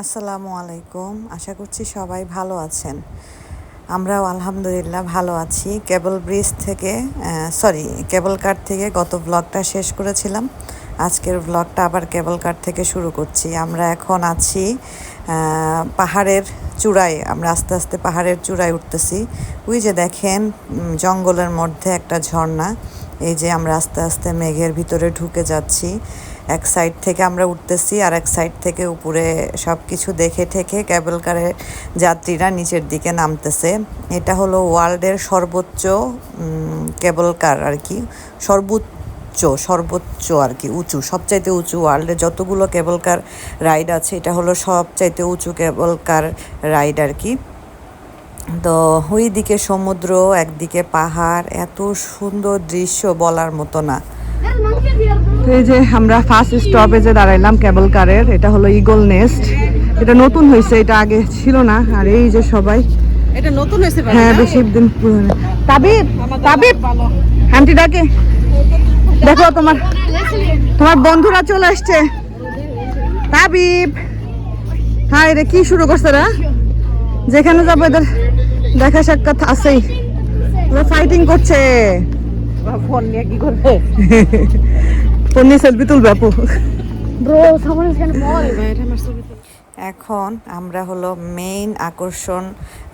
আসসালামু আলাইকুম। আশা করছি সবাই ভালো আছেন। আমরাও আলহামদুলিল্লাহ ভালো আছি। কেবল ব্রিজ থেকে সরি কেবল কার থেকে গত ব্লগটা শেষ করেছিলাম। আজকের ব্লগটা আবার কেবল কার থেকে শুরু করছি। আমরা এখন আছি পাহাড়ের চূড়ায়। আমরা আস্তে আস্তে পাহাড়ের চূড়ায় উঠতেছি। ওই যে দেখেন জঙ্গলের মধ্যে একটা ঝর্ণা। এই যে আমরা আস্তে আস্তে মেঘের ভিতরে ঢুকে যাচ্ছি। এক সাইড থেকে আমরা উঠতেছি আর এক সাইড থেকে উপরে সব কিছু দেখে ঠেকে ক্যাবল কারের যাত্রীরা নিচের দিকে নামতেছে। এটা হলো ওয়ার্ল্ডের সর্বোচ্চ কেবল কার আর কি। সর্বোচ্চ সর্বোচ্চ আর কি, উঁচু, সবচাইতে উঁচু ওয়ার্ল্ডে যতগুলো কেবল কার রাইড আছে, এটা হলো সবচাইতে উঁচু কেবল কার রাইড আর কি। তো ওই দিকে সমুদ্র, একদিকে পাহাড়, এত সুন্দর দৃশ্য বলার মতো না। তো এই যে আমরা ফার্স্ট স্টপেজে দাঁড়াইলাম কেবল কারের এটা হলো ইগল নেস্ট এটা নতুন হয়েছে এটা আগে ছিল না আর এই যে সবাই। এটা নতুন হয়েছে হ্যাঁ বেশি দিন পুরনো। তাবিব তাবিব আন্টি ডাকে। দেখো তোমার তোমার বন্ধুরা চলে আসছে। তাবিব হ্যাঁ রে কি শুরু করছে রা? যেখানে যাব এদের দেখা সাক্ষাৎ আছেই। ফাইটিং করছে। ফোন নিয়ে কি করবে? পন্নি সেলফি তুলবে আপু। এখন আমরা হলো মেইন আকর্ষণ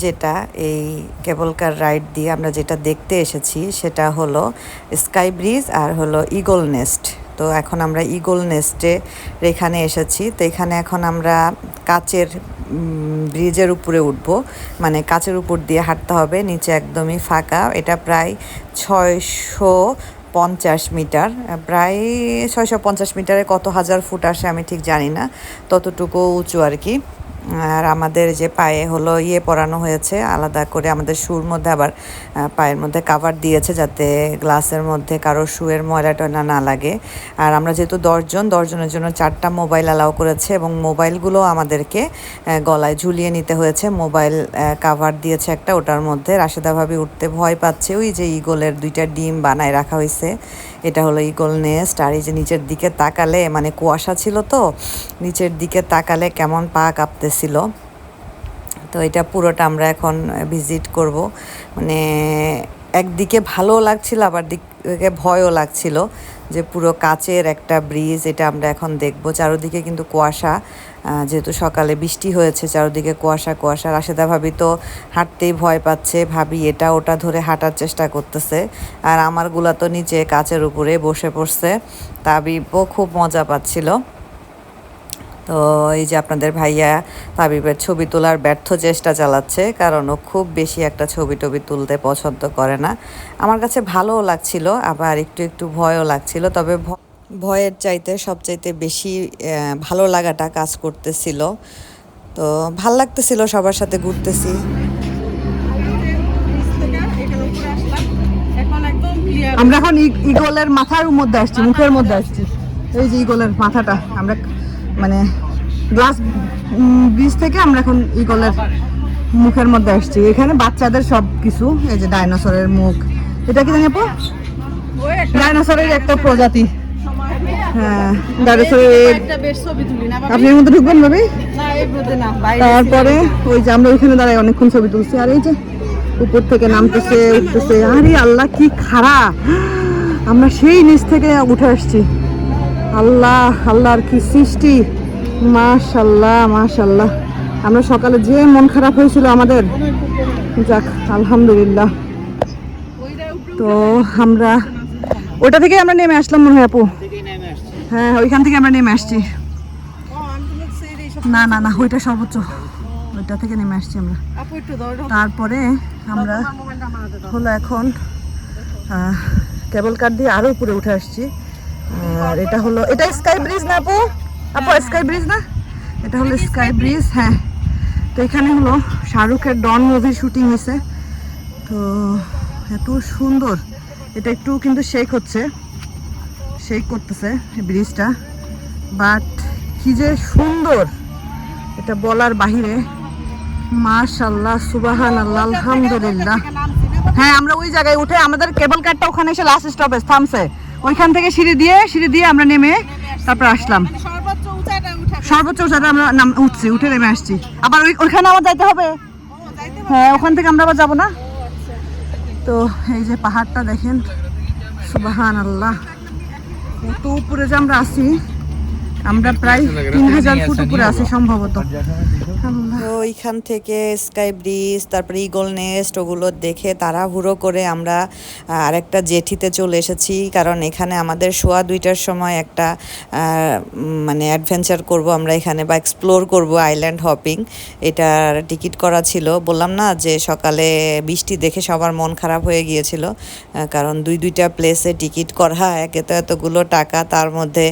যেটা এই কেবল কার রাইড দিয়ে আমরা যেটা দেখতে এসেছি সেটা হলো স্কাই ব্রিজ আর হলো ইগল নেস্ট তো এখন আমরা ইগল নেস্টে এখানে এসেছি। তো এখানে এখন আমরা কাচের ব্রিজের উপরে উঠব। মানে কাচের উপর দিয়ে হাঁটতে হবে নিচে একদমই ফাঁকা। এটা প্রায় ছয়শো পঞ্চাশ মিটার প্রায় ছয়শো পঞ্চাশ মিটারে কত হাজার ফুট আসে আমি ঠিক জানি না ততটুকু উঁচু আর কি। আর আমাদের যে পায়ে হলো ইয়ে পরানো হয়েছে, আলাদা করে আমাদের শুর মধ্যে আবার পায়ের মধ্যে কাভার দিয়েছে যাতে গ্লাসের মধ্যে কারও শুয়ের ময়লা টয়লা না লাগে। আর আমরা যেহেতু দশজন, দশজনের জন্য চারটা মোবাইল অ্যালাউ করেছে এবং মোবাইলগুলো আমাদেরকে গলায় ঝুলিয়ে নিতে হয়েছে। মোবাইল কাভার দিয়েছে একটা, ওটার মধ্যে রাশেদা ভাবি উঠতে ভয় পাচ্ছে। ওই যে ইগলের দুইটা ডিম বানায় রাখা হয়েছে। এটা হলো ইগল নেস্ট আর এই যে নিচের দিকে তাকালে মানে কুয়াশা ছিল তো, নিচের দিকে তাকালে কেমন পা কাঁপতেছিল। তো এটা পুরোটা আমরা এখন ভিজিট করব। মানে একদিকে ভালো লাগছিল, আবার দিকে ভয়ও লাগছিল, যে পুরো কাচের একটা ব্রিজ এটা আমরা এখন দেখব। চারোদিকে কিন্তু কুয়াশা যেহেতু সকালে বৃষ্টি হয়েছে, চারোদিকে কুয়াশা কুয়াশা। রাশেদা ভাবি তো হাঁটতেই ভয় পাচ্ছে। ভাবি এটা ওটা ধরে হাঁটার চেষ্টা করতেছে। আর আমারগুলা তো নিচে কাচের উপরে বসে পড়ছে। তাবিবও খুব মজা পাচ্ছিল। তো এই যে আপনাদের ভাইয়া তাবিবের ছবি তোলার ব্যর্থ চেষ্টা চালাচ্ছে, কারণ ও খুব বেশি একটা ছবি টবি তুলতে পছন্দ করে না। আমার কাছে ভালোও লাগছিল, আবার একটু একটু ভয়ও লাগছিল, তবে ভয়ের চাইতে সবচাইতে বেশি ভালো লাগাটা কাজ করতেছিল। তো ভালো লাগতেছিল সবার সাথে ঘুরতেছি। আমরা এখন ইগলের মাথার মধ্যে আসছি, মুখের মধ্যে আসছি। এই যে ইগলের মাথাটা, আমরা মানে গ্লাস ব্রিজ থেকে আমরা এখন ইগলের মুখের মধ্যে আসছি। এখানে বাচ্চাদের সব কিছু, এই যে ডাইনোসরের মুখ। এটা কি জানি ডাইনোসরের একটা প্রজাতি। হ্যাঁ ডাইনোসরের একটা বেশ ছবি তুলি না আপনি মধ্যে ঢুকবেন ভাবি? তারপরে ওই যে আমরা ওইখানে দাঁড়াই অনেকক্ষণ ছবি তুলছি আর এই যে উপর থেকে নামতেছে উঠতেছে। আরে আল্লাহ কি খারাপ। আমরা সেই নিচ থেকে উঠে আসছি। আল্লাহ আল্লাহর কি সৃষ্টি। মাশাল্লাহ মাশাল্লাহ। আমরা সকালে যে মন খারাপ হয়েছিল আমাদের। যাক আলহামদুলিল্লাহ। তো আমরা ওটা থেকে আমরা নেমে আসলাম মনে হয় আপু। হ্যাঁ ওইখান থেকে আমরা নেমে আসছি। না না না ওইটা সর্বোচ্চ। ওইটা থেকে নেমে আসছি আমরা। তারপরে আমরা হলো এখন কেবল কার দিয়ে আরও উপরে উঠে আসছি। আর এটা হলো এটা স্কাই ব্রিজ না আপু? আপু স্কাই ব্রিজ না? এটা হলো স্কাই ব্রিজ হ্যাঁ। তো এখানে হলো শাহরুখের ডন মুভির শুটিং হয়েছে। তো এত সুন্দর। এটা একটু কিন্তু শেক হচ্ছে। শেক করতেছে ব্রিজটা। বাট কি যে সুন্দর। এটা বলার বাহিরে মাশাল্লাহ সুবাহান আল্লাহ আলহামদুলিল্লাহ। হ্যাঁ আমরা ওই জায়গায় উঠে আমাদের কেবল কারটা ওখানে এসে লাস্ট স্টপেজ থামছে। ওইখান থেকে সিঁড়ি দিয়ে সিঁড়ি দিয়ে আমরা নেমে তারপর আসলাম। সর্বোচ্চ উঁচাটা আমরা নাম, উঠছি, উঠে নেমে আসছি। আবার ওই ওইখানে আমার যাইতে হবে? হ্যাঁ ওখান থেকে আমরা আবার যাব না? তো এই যে পাহাড়টা দেখেন সুবাহান আল্লাহ কত উপরে যে আমরা আছি আমরা প্রায় তিন হাজার ফুট উপরে আছি সম্ভবত। ওইখান থেকে স্কাই ব্রিজ তারপরে ইগল নেস্ট ওগুলো দেখে তাড়াহুড়ো করে আমরা আরেকটা জেঠিতে চলে এসেছি। কারণ এখানে আমাদের শোয়া দুইটার সময় একটা মানে অ্যাডভেঞ্চার করব আমরা এখানে বা এক্সপ্লোর করব আইল্যান্ড হপিং এটার টিকিট করা ছিল। বললাম না যে সকালে বৃষ্টি দেখে সবার মন খারাপ হয়ে গিয়েছিল কারণ দুই দুইটা প্লেসে টিকিট করা, একে তো এতগুলো টাকা, তার মধ্যে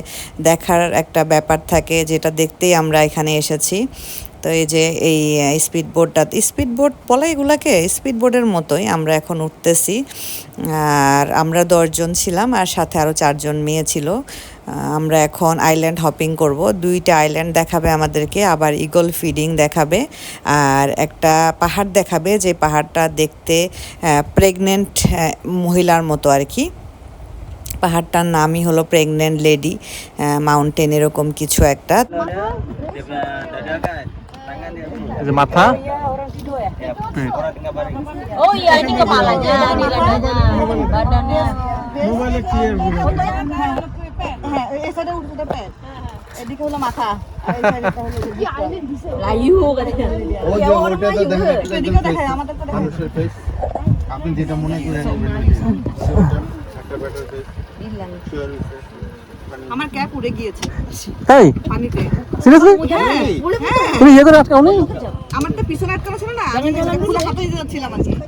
দেখার একটা ব্যাপার থাকে, যেটা দেখতেই আমরা এখানে এসেছি। তো এই যে এই স্পিড বোটটা স্পিড বোট বলা এগুলাকে স্পিড বোটের মতোই আমরা এখন উঠতেছি। আর আমরা দশজন ছিলাম আর সাথে আরও চারজন মেয়ে ছিল। আমরা এখন আইল্যান্ড হপিং করব। দুইটা আইল্যান্ড দেখাবে আমাদেরকে, আবার ইগল ফিডিং দেখাবে। আর একটা পাহাড় দেখাবে, যে পাহাড়টা দেখতে প্রেগনেন্ট মহিলার মতো আর কি। পাহাড়টার নামই হলো প্রেগনেন্ট লেডি মাউন্টেন এরকম কিছু একটা। যে মাথা Oh iya, ini kepalanya, ini dadanya, badannya. হ্যাঁ এই সাইডে উঠতে পেট এদিকে হলো মাথা Layu katanya. ও যে ওটা তো দেখা এদিকে দেখায় আমাদের তো মানুষের face। আপনি যেটা মনে করেন একটা better face, sure face। আমার ক্যাপ উড়ে গিয়েছে। তাই পানিতে। সিরিয়াসলি তুমি ইয়ে করে আটকাও নি? আমার তো পিছনে আটকানো ছিল না আমি পুরো হাতে যাচ্ছিলাম আজকে কি।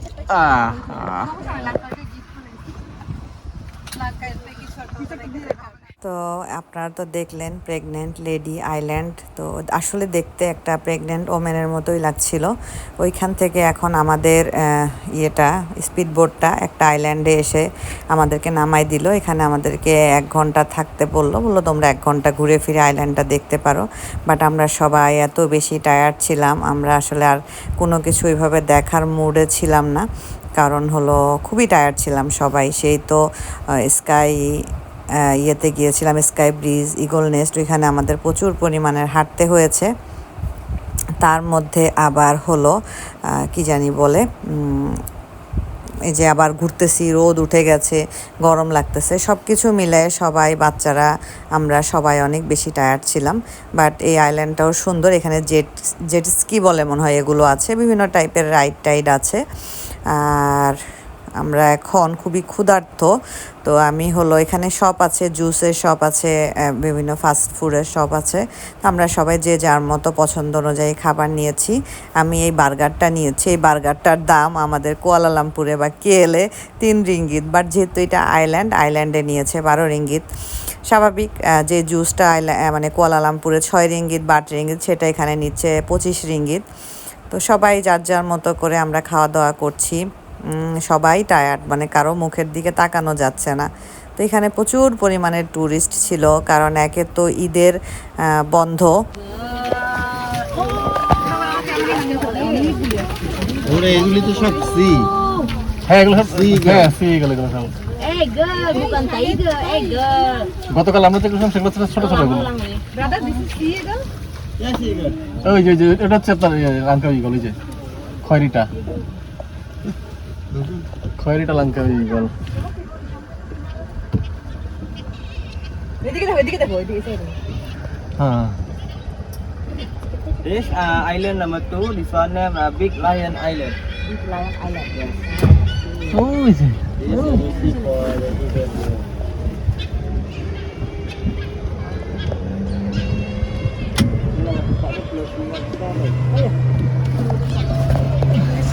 তো আপনারা তো দেখলেন প্রেগনেন্ট লেডি আইল্যান্ড তো আসলে দেখতে একটা প্রেগনেন্ট ওমেনের মতোই লাগছিল। ওইখান থেকে এখন আমাদের ইয়েটা স্পিড বোটটা একটা আইল্যান্ডে এসে আমাদেরকে নামাই দিল। এখানে আমাদেরকে এক ঘণ্টা থাকতে বলল। বলল, তোমরা এক ঘণ্টা ঘুরে ফিরে আইল্যান্ডটা দেখতে পারো। বাট আমরা সবাই এত বেশি টায়ার্ড ছিলাম। আমরা আসলে আর কোনো কিছু ওইভাবে দেখার মুডে ছিলাম না। কারণ হলো, খুবই টায়ার্ড ছিলাম সবাই। সেই তো স্কাই ইয়েতে গিয়েছিলাম স্কাই ব্রিজ ইগল নেস্ট ওইখানে আমাদের প্রচুর পরিমাণের হাঁটতে হয়েছে। তার মধ্যে আবার হলো কি জানি বলে এই যে আবার ঘুরতেছি, রোদ উঠে গেছে, গরম লাগতেছে সব কিছু মিলায়ে সবাই, বাচ্চারা, আমরা সবাই অনেক বেশি টায়ার্ড ছিলাম। বাট এই আইল্যান্ডটাও সুন্দর, এখানে জেট জেট স্কি বলে মনে হয় এগুলো আছে, বিভিন্ন টাইপের রাইড টাইড আছে। আর আমরা এখন খুবই ক্ষুধার্ত। তো আমি হলো এখানে শপ আছে জুসের শপ আছে বিভিন্ন ফাস্ট ফুডের শপ আছে। আমরা সবাই যে যার মতো পছন্দ অনুযায়ী খাবার নিয়েছি। আমি এই বার্গারটা নিয়েছি। এই বার্গারটার দাম আমাদের কুয়ালালামপুরে বা কেএলে তিন রিঙ্গিত। বাট যেহেতু এটা আইল্যান্ড আইল্যান্ডে নিয়েছে বারো রিঙ্গিত। স্বাভাবিক যে জুসটা মানে কুয়ালালামপুরে ছয় রিঙ্গিত বাট রিঙ্গিত, সেটা এখানে নিচ্ছে পঁচিশ রিঙ্গিত। তো সবাই যার যার মতো করে আমরা খাওয়া দাওয়া করছি। সবাই টায়ার্ড মানে কারও মুখের দিকে তাকানো যাচ্ছে না। তো এখানে প্রচুর পরিমাণে ট্যুরিস্ট ছিল কারণ একে তো ঈদের বন্ধ। ওরে এগুলি তো সব সি হ্যাঁ এগুলো সব See, হ্যাঁ সি এগুলো এগুলো সব। girl, bukan tiger, girl. গতকাল আমরা সব সেগুলো ছিল ছোট ছোট সি এগল ওই যে এটা হচ্ছে আপনার লঙ্কা ইগল ওই যে খয়রিটা। খয়রিটা লঙ্কা ইগল এদিকে দেখো এদিকে দেখো এদিকে side এ। হ্যাঁ This uh, island number two, this one name uh, Big Lion Island. ওই যে This is easy for the children.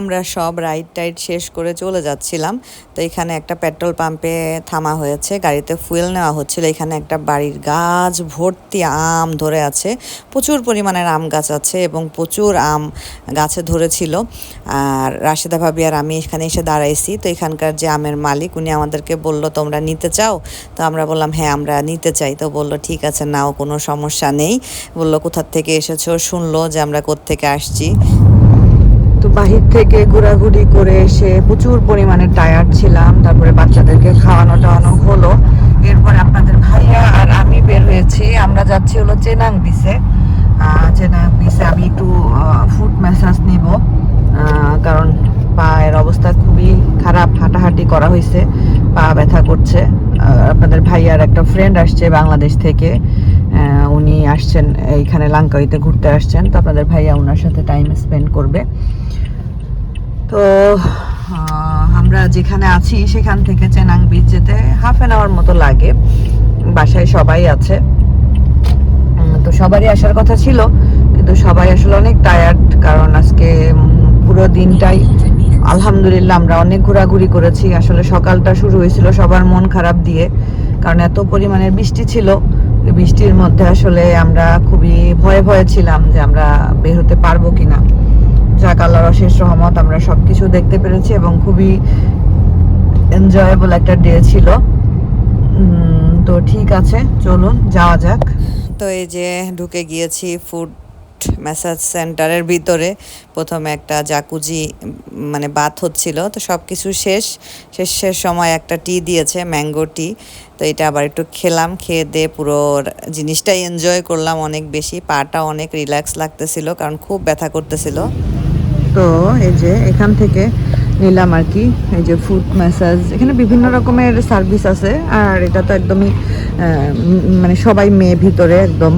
আমরা সব রাইড টাইড শেষ করে চলে যাচ্ছিলাম। তো এখানে একটা পেট্রোল পাম্পে থামা হয়েছে, গাড়িতে ফুয়েল নেওয়া হচ্ছিল। এখানে একটা বাড়ির গাছ, ভর্তি আম ধরে আছে। প্রচুর পরিমাণের আম গাছ আছে এবং প্রচুর আম গাছে ধরেছিল। আর রাশেদা ভাবি আর আমি এখানে এসে দাঁড়াইছি। তো এখানকার যে আমের মালিক, উনি আমাদেরকে বলল, তোমরা নিতে চাও? তো আমরা বললাম হ্যাঁ আমরা নিতে চাই। তো বলল, ঠিক আছে, নাও, কোনো সমস্যা নেই। বলল কোথার থেকে এসেছ? শুনলো যে আমরা কোত্থেকে আসছি। তো বাহির থেকে ঘোরাঘুরি করে এসে প্রচুর পরিমাণে টায়ার্ড ছিলাম। তারপরে বাচ্চাদেরকে খাওয়ানো টাওয়ানো হলো। এরপরে আপনাদের ভাইয়া আর আমি বের হয়েছি। আমরা যাচ্ছি হলো চেনাং বিচে চেনাং বিচে আমি একটু ফুড ম্যাসাজ নিব। কারণ পায়ের অবস্থা খুবই খারাপ। হাঁটাহাঁটি করা হয়েছে। পা ব্যথা করছে। আপনাদের ভাইয়ার একটা ফ্রেন্ড আসছে বাংলাদেশ থেকে। উনি আসছেন এইখানে লাঙ্কাইতে ঘুরতে আসছেন। তো আপনাদের ভাইয়া ওনার সাথে টাইম স্পেন্ড করবে। তো আমরা যেখানে আছি সেখান থেকে চেনাং বিচ যেতে হাফ অ্যান আওয়ার মতো লাগে। বাসায় সবাই আছে। তো সবারই আসার কথা ছিল, কিন্তু সবাই আসলে অনেক টায়ার্ড কারণ আজকে পুরো দিনটাই আলহামদুলিল্লাহ আমরা অনেক ঘোরাঘুরি করেছি। আসলে সকালটা শুরু হয়েছিল সবার মন খারাপ দিয়ে, কারণ এত পরিমাণের বৃষ্টি ছিল। বৃষ্টির মধ্যে আসলে আমরা খুবই ভয়ে ভয়ে ছিলাম যে আমরা বের হতে পারব কিনা। যাক, আল্লাহর অশেষ রহমত, আমরা সবকিছু দেখতে পেরেছি এবং খুবই এনজয়েবল একটা ডে ছিল। তো ঠিক আছে, চলুন, যাওয়া যাক। তো এই যে ঢুকে গিয়েছি ফুড ম্যাসাজ সেন্টারের ভিতরে। প্রথমে একটা জাকুজি মানে বাত হচ্ছিল, তো সব কিছু শেষ। শেষের সময় একটা টি দিয়েছে ম্যাঙ্গো টি তো এটা আবার একটু খেলাম, খেয়ে দিয়ে পুরো জিনিসটাই এনজয় করলাম অনেক বেশি। পাটা অনেক রিল্যাক্স লাগতেছিল, কারণ খুব ব্যথা করতেছিল। তো এই যে এখান থেকে নিলাম আর কি। এই যে ফুড ম্যাসাজ এখানে বিভিন্ন রকমের সার্ভিস আছে। আর এটা তো একদমই মানে সবাই মেয়ে ভিতরে একদম।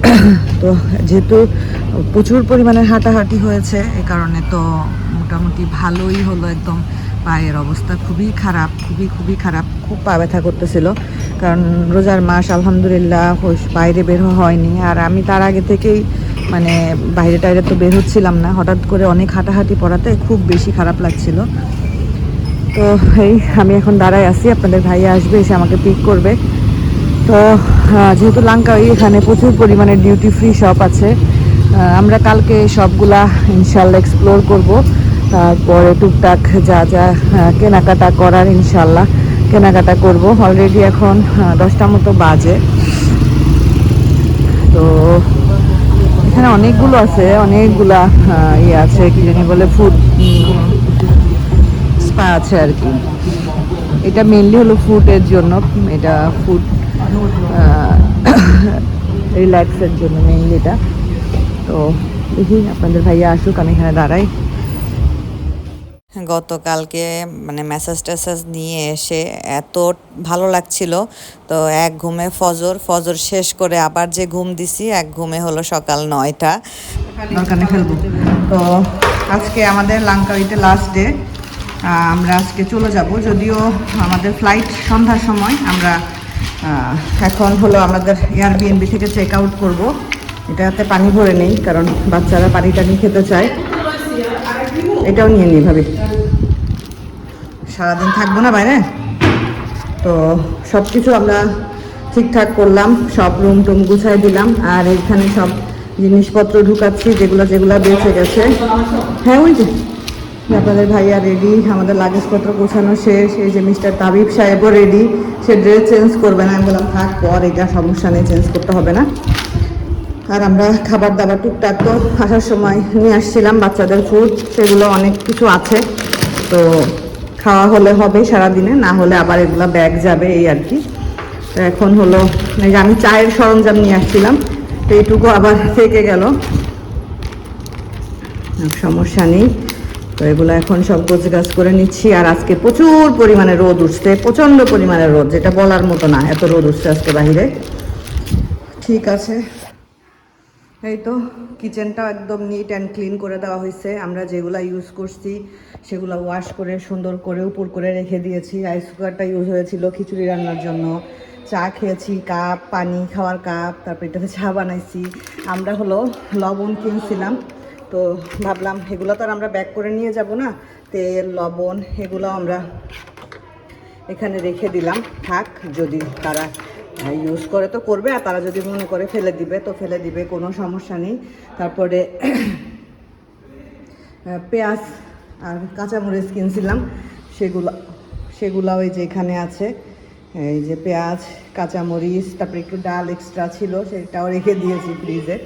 তো যেহেতু প্রচুর পরিমাণে হাঁটাহাঁটি হয়েছে, এ কারণে তো মোটামুটি ভালোই হলো একদম। পায়ের অবস্থা খুবই খারাপ, খুবই খুবই খারাপ। খুব পা ব্যথা করতেছিল। কারণ রোজার মাস আলহামদুলিল্লাহ বাইরে বের হয়নি। আর আমি তার আগে থেকেই মানে বাইরে টাইরে তো বের হচ্ছিলাম না। হঠাৎ করে অনেক হাঁটাহাঁটি পড়াতে খুব বেশি খারাপ লাগছিল। তো এই আমি এখন দাঁড়ায় আছি। আপনাদের ভাইয়া আসবে, এসে আমাকে পিক করবে। তো যেহেতু লাঙ্কাই এখানে প্রচুর পরিমাণে ডিউটি ফ্রি শপ আছে আমরা কালকে সবগুলা ইনশাল্লাহ এক্সপ্লোর করব। তারপরে টুকটাক যা যা কেনাকাটা করার ইনশাল্লাহ কেনাকাটা করব। অলরেডি এখন দশটা মতো বাজে। তো এখানে অনেকগুলো আছে, অনেকগুলা ইয়ে আছে, কি জানি বলে ফুড স্পা আছে আর কি। এটা মেনলি হলো ফুডের জন্য, এটা ফুড রিল্যাক্সের জন্য মেনলি এটা। তো দেখি, আপনাদের ভাইয়া আসুক, আমি এখানে দাঁড়াই। গতকালকে মানে ম্যাসাজ ট্যাসাজ নিয়ে এসে এত ভালো লাগছিল। তো এক ঘুমে ফজর ফজর শেষ করে আবার যে ঘুম দিছি, এক ঘুমে হলো সকাল নয়টা। ফেলব। তো আজকে আমাদের লাঙ্কাউইতে লাস্ট ডে আমরা আজকে চলে যাব। যদিও আমাদের ফ্লাইট সন্ধ্যার সময়, আমরা এখন হলো আমাদের এয়ারবিএনবি থেকে চেক আউট করব। এটাতে পানি ভরে নেই, কারণ বাচ্চারা পানি টানি খেতে চায়। এটাও নিয়ে নিই ভাবি। সারাদিন থাকব না বাইরে। তো সব কিছু আমরা ঠিকঠাক করলাম, সব রুম টুম গুছাই দিলাম, আর এখানে সব জিনিসপত্র ঢুকাচ্ছি, যেগুলো যেগুলো বেঁচে গেছে। হ্যাঁ ওই যে আপনাদের ভাইয়া রেডি আমাদের লাগেজপত্র গোছানো শেষ, এই যে মিস্টার তাবিব সাহেবও রেডি সে ড্রেস চেঞ্জ করবে না। আমি বললাম, থাক, পর এটা সমস্যা নেই চেঞ্জ করতে হবে না। আর আমরা খাবার দাবার টুকটাক তো আসার সময় নিয়ে আসছিলাম, বাচ্চাদের ফুড সেগুলো অনেক কিছু আছে। তো খাওয়া হলে হবে সারাদিনে, না হলে আবার এগুলো ব্যাগ যাবে এই আর কি। তো এখন হলো আমি চায়ের সরঞ্জাম নিয়ে আসছিলাম, তো এইটুকু আবার থেকে গেল। সমস্যা নেই। তো এগুলো এখন সব গোছ গাছ করে নিচ্ছি, আর আজকে প্রচুর পরিমাণে রোদ উঠছে, প্রচণ্ড পরিমাণে রোদ, যেটা বলার মতো না, এত রোদ উঠছে আজকে বাহিরে। ঠিক আছে। এই তো কিচেনটাও একদম নিট অ্যান্ড ক্লিন করে দেওয়া হয়েছে। আমরা যেগুলো ইউজ করছি, সেগুলো ওয়াশ করে, সুন্দর করে উপর করে রেখে দিয়েছি। রাইস কুকারটা ইউজ হয়েছিল খিচুড়ি রান্নার জন্য। চা খেয়েছি কাপ পানি, খাওয়ার কাপ তারপর এটাতে চা বানাইছি। আমরা হলো লবণ কিনছিলাম, তো ভাবলাম এগুলো তো আর আমরা ব্যাক করে নিয়ে যাব না। তেল, লবণ এগুলো আমরা এখানে রেখে দিলাম। থাক, যদি তারা ইউজ করে তো করবে, আর তারা যদি মনে করে ফেলে দিবে, তো ফেলে দিবে, কোনো সমস্যা নেই। তারপরে পেঁয়াজ আর কাঁচামরিচ কিনছিলাম, সেগুলো সেগুলো ওই যে এখানে আছে। এই যে পেঁয়াজ, কাঁচামরিচ, তারপরে একটু ডাল এক্সট্রা ছিল, সেটাও রেখে দিয়েছি ফ্রিজে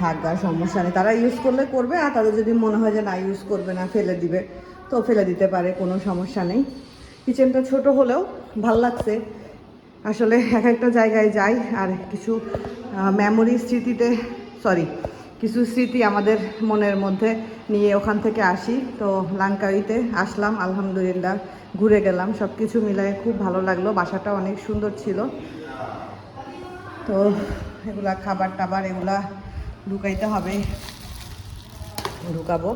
থাক, আর সমস্যা নেই। তারা ইউজ করলে করবে, আর তাদের যদি মনে হয় যে না ইউজ করবে না, ফেলে দিবে, তো ফেলে দিতে পারে, কোনো সমস্যা নেই। কিচেনটা ছোট হলেও ভালো লাগছে। আসলে এক একটা জায়গায় যাই আর কিছু মেমোরি স্মৃতিতে সরি কিছু স্মৃতি আমাদের মনের মধ্যে নিয়ে ওখান থেকে আসি। তো লাঙ্কাইতে আসলাম, আলহামদুলিল্লাহ, ঘুরে গেলাম। সব কিছু মিলায় খুব ভালো লাগল। বাসাটা অনেক সুন্দর ছিল। তো এগুলা খাবার টাবার এগুলা ঢুকাইতে হবে। ঢুকাবো।